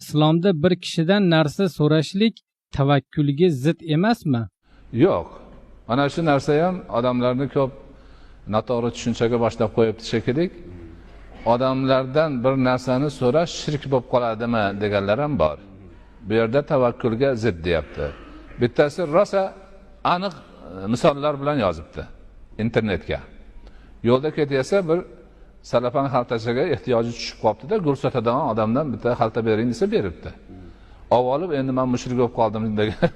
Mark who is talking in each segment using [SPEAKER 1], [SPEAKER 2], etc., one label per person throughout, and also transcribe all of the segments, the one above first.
[SPEAKER 1] islomda bir kishidan narsa so'rashlik tavakkulga zid emasmi?
[SPEAKER 2] Yo'q. Mana shu narsa ham odamlarni ko'p noto'g'ri tushunchaga boshlab qo'yibdi shekilli odamlardan bir narsani so'rash shirk bo'lib qoladimi deganlar ham bor. Bu yerda tavakkulga zid deyapti. Bittasi rosa aniq e, misollar bilan yozibdi internetga. Yo'lda ketayotsa bir salafan xaltachaga ehtiyoji tushib qolibdida gul sotadigan odamdan bitta xalta bering desa beribdi. Olib olib endi man mushrik bo'lib qoldim degan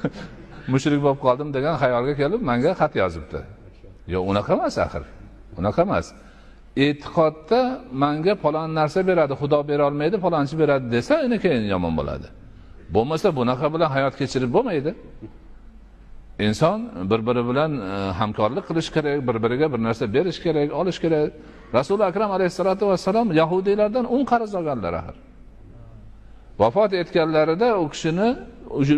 [SPEAKER 2] mushrik bo'lib qoldim degan xayolga kelib manga xat yozibdi. Yo'q unaqa emas axir. Unaqa emas. E'tiqodda manga falon narsa beradi xudo bera olmaydi falonchi beradi desa endi keyin yomon bo'ladi. Bo'lmasa bunaqa bilan hayot kechirib bo'lmaydi. Inson bir biri bilan e, hamkorlik qilish kerak bir biriga bir narsa berish kerak olish kerak. Rasuli akram alayhissalotu vassalom yahudiylardan un qarz olganlar axir vafot etganlarida u kishini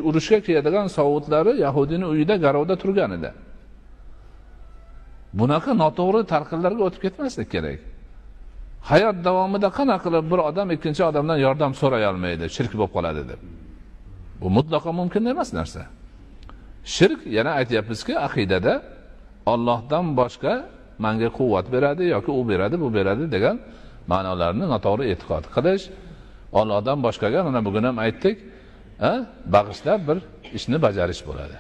[SPEAKER 2] urushga kiyadigan sovutlari yahudiyni uyida garovda turgan edi. Bunaqa noto'g'ri talqinlarga o'tib ketmaslik kerak. Hayot davomida qanaqa qilib bir odam ikkinchi odamdan yordam so'ray olmaydi shirk bo'lib qoladi deb. Bu mutlaqo mumkin emas narsa. Shirk yana aytyapmizki aqidada ollohdan boshqa manga quvvat beradi yoki u beradi bu beradi degan ma'nolarni noto'g'ri e'tiqod qilish ollohdan boshqaga mana bugun ham aytdik bag'ishlab bir ishni bajarish bo'ladi.